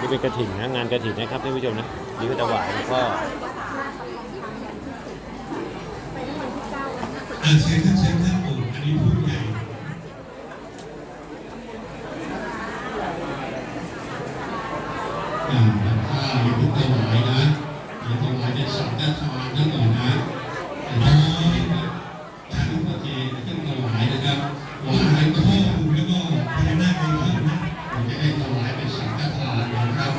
นี่เป็นกระถิ่นนะงานกระถิ่นนะครับท่านผู้ชมนะนี่ก็ถวายหลวงพ่ออ่าเชิญท่านเชิญท่านปู่อันนี้ผู้ใหญ่ อ่าถ้าอย่าเพิ่งถวายนะอย่าถวายเป็นสังฆทานนะก่อนนะน้อยนะท่านพระเจนท่านถวายนะครับถวายพ่อปู่แล้วก็พญานาคในท่านนะผมจะได้ถวายเป็นสังฆทานนะครับ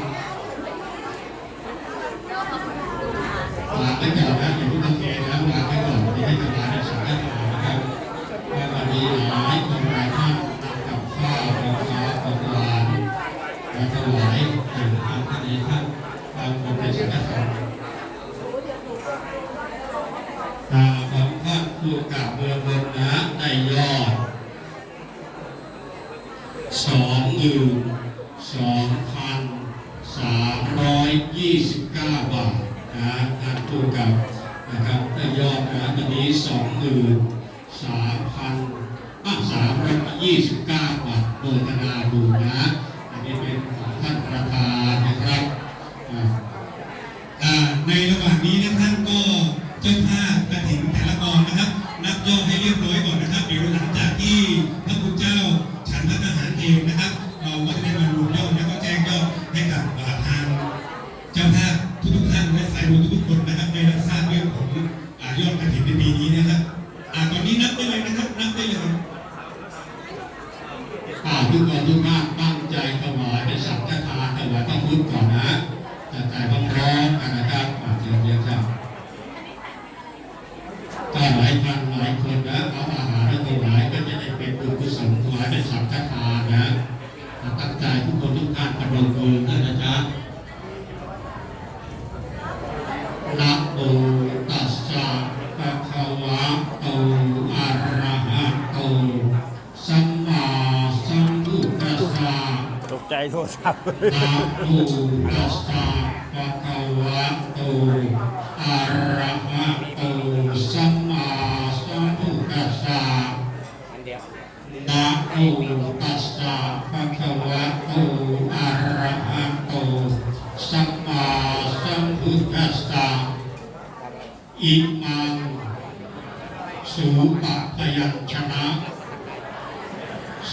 วาไว้ก่อนนะอย่าเพิ่งโอเคนะวาไว้ก่อนที่ให้ทำงานในสังกัดนะครับว่าวันนี้หลายคนหลายท่านกับข้าวของข้าวของหวามาถวาย ถึงทางคดีท่านบางคนเป็นสังตาของท่าผู้กับเมืองบนนะได้ยอดสองหมื่นสองพันสามร้อยยี่สิบเก้าบาทนะทานคู่กับนะครับได้ยอดนะวันนี้สองหมื่นสามพันสามร้อยยี่สิบเก้าบาทโมทนาดูนะ อันนี้เป็น ท่านประธานนะครับในระหว่างนี้นะท่านก็เจ้าภาพกระถิ่นแต่ละกองนะครับ นับยอดให้เรียบร้อยก่อนนะครับเดี๋ยวหลังจากที่พระคุณเจ้าฉันพัฒอาหารเองนะครับ เราก็จะได้มารวมยอดแล้วก็แจ้งยอดให้กับทางเจ้าภาพทุกๆท่านและสายบุญทุกๆคนนะครับได้รับทราบเรื่องของอ่ายอดกระถิ่นในปีนี้นะครับตอนนี้นับได้เลยนะครับนับได้เลย อ่าทุกคนทุกท่านตั้งใจถวายเป็นสังฆทานถวายพระพุทธก่อนนะจะจ่ายพร้อมๆกันนะครับอ่าเชิญเรียนครับถ้าหลายพันหลายคนนะเอาอาหารและถวายก็จะได้เป็นบุญกุศลถวายเป็นสังฆทานนะตั้งใจทุกคนทุกท่านประดมมือขึ้นนะจ๊ะนะโมตัสสะภะคะวะโตอะระหะโตสัมมาสัมพุทธัสสะตกใจโทรศัพท์นะโมตัสสะภะคะวะโต อะระหะโตสัมมาสัมพุทธัสสะนะโมตัสสะภะคะวะโตอะระหะโตสัมมาสัมพุทธัสสะ อิมังสุปะพยัญชนะ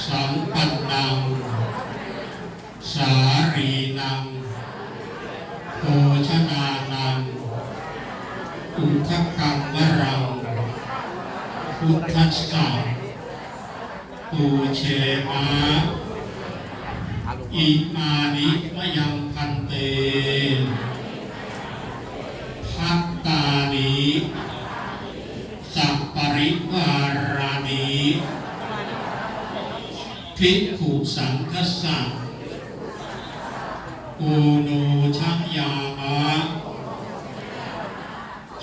สัมปันนัง สารีนัง โภชนานังอุทกกังวรังพุทธัสสะปูเชมาอิมานิมะยังพันเตพัตตานิสัปปริวารานิภิกขุสังคสัง ปูโนชัยามะ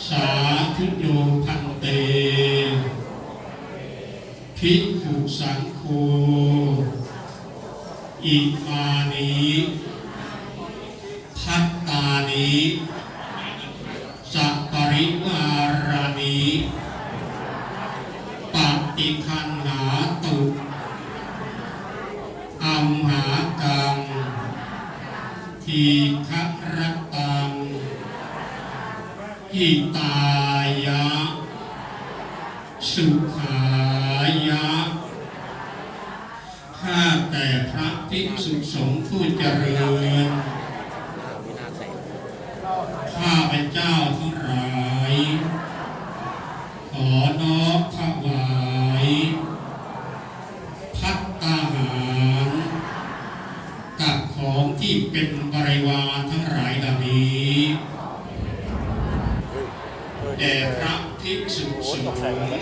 สาธุโนพันเต ภิกขุสังโฆอิมานิพัตตานิสัปปริวารานิปฏิคันหาตุอัมหากัง ทีฆรตังหิตายะ สุขายะ ข้าแต่พระภิกษุสงฆ์ผู้เจริญ ข้าพเจ้าทั้งหลาย ขอน้อมถวาย พัตตาหารกับของ ที่เป็นบริวารทั้งหลายเหล่านี้แด่พระภิกษุสงฆ์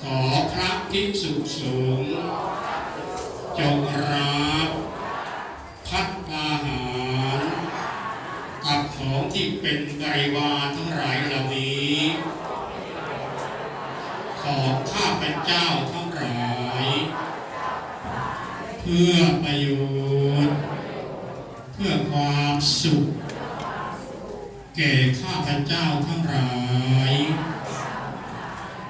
ขอพระภิกษุสงฆ์จงรับพัตตาหารกับของที่เป็นบริวารทั้งหลายเหล่านี้ ขอข้าพเจ้าทั้งหลา พื่อประโยชน์ เพื่อความสุข แก่ข้าพเจ้าทั้งหลาย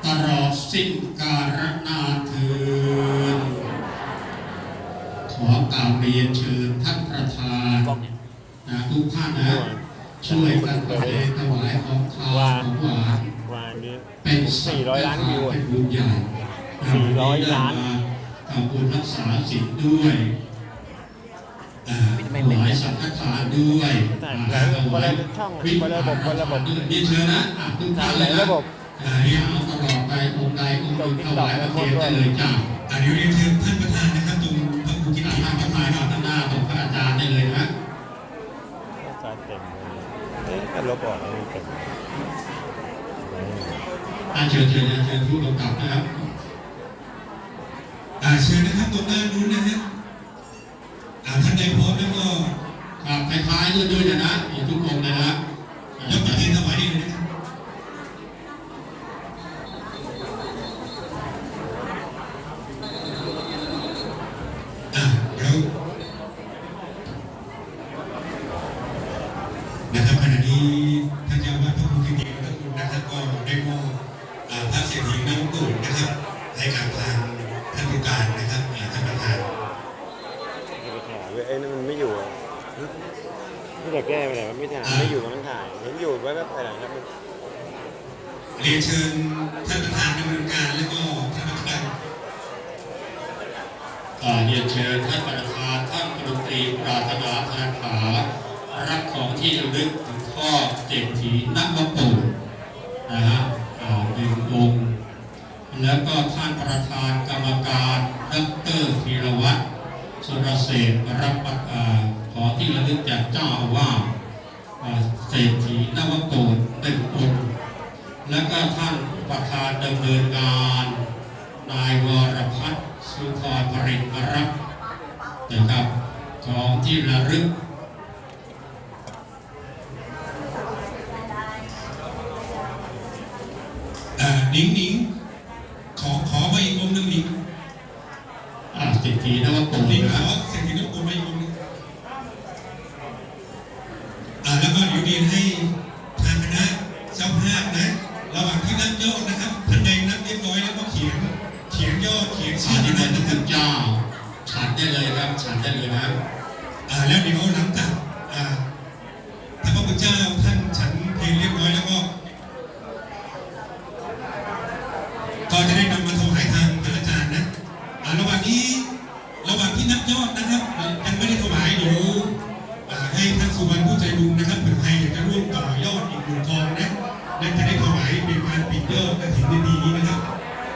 ตลอดสิ้นกาลนานเทินขอกล่าวเรียนเชิญท่านประธานนะทุกท่านนะช่วยกันประเคนถวายของขาวของหวานวานนี้เป็น400ล้านวิวอะเป็นบุญใหญ่400ล้าน ทำบุญรักษาศีลด้วยอ่าถวายสังฆทานด้วยแต่อ่าหลายถวายคนละช่องอะคนละระบบคนละระบบด้วยนี่เชิญนะอะทุกท่านเลยหลายนะระบบอ่าเรียนเอาตลอดไปองค์ใดองค์หนึ่งถวายประเคนได้เลยจ้าอ่าเดี๋ยวเรียนเชิญท่านประธานนะครับตรงพระครูกิที่ติทางประธานข้างหน้าตรงพระอาจารย์ได้เลยนะอาจารย์เต็มเลยเอ๊ะแต่ลบออกไม่เต็มอ่าเชิญเชิญเชิญผู้กำกับนะครับ อ่าเชิญนะครับตรงด้านนู้นนะฮะอ่าท่านใดพร้อมแล้วก็ครับคล้ายๆด้วยด้วยนะนะมีทุกองค์เลยนะยกประเคนถวายได้เลยนะครับอ่าเดี๋ยวนะครับขณะนี้ท่านเจ้าอาวาสพระครูกิติวัฒน์คุณนะครับก็ได้มอบอ่าพระเศรษฐีน้ำตุ่นนะครับให้กับทาง ท่านผู้การนะครับอ่าท่านประธานไม่ได้ถ่ายเว้ยไอ้นั่นมันไม่อยู่อะนี่แต่แก้ไปไหนมันไม่ถ่ายไม่อยู่มันถ่ายเห็นอยู่ไว้แบบไปไหนครับมันเรียนเชิญท่านประธานดำเนินการแล้วก็ท่านประธานอ่าเรียนเชิญท่านประธานท่านกรตรีปราถนาธนาขารับของที่ระลึกถึงพ่อเจ็ดถีนักวปูนะฮะอ่าหนึ่งองค์ แล้วก็ท่านประธานกรรมการดรธีรวัตรสุรเศรษฐ์รับประอ่าขอที่ระลึกจากเจ้าอาวาสอ่าเศรษฐีนวโกศหนึ่งองค์แล้วก็ท่านประธานดำเนินงาน นายวรพัฒน์สุธรปริมรับนะครับของที่ระลึกเอ่อหนิงนิงขอขอมาอีกองค์หนึ่งหนิง อ่าสิทธินวโกหนิงนะขอเศรษฐีน้ำโกมาอีกองค์หนึ่งอ่าแล้วก็เดี๋ยวเรียนให้ทางคณะเจ้าภาพนะ ระหว่างที่นับยอดนะครับท่านใดนับเรียบร้อยแล้วก็เขียน เขียนยอดเขียนสาชื่อธุที่พนั่ระนนะคคุรับณเจ้า ฉันได้เลยครับ ฉันได้เลยนะ อ่าแล้วเดี๋ยวหลังจากอ่าถ้าพระพุทธเจ้าท่านฉันเพลงเรียบร้อยแล้วก็ ก็จะได้นำมา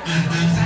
Thank you.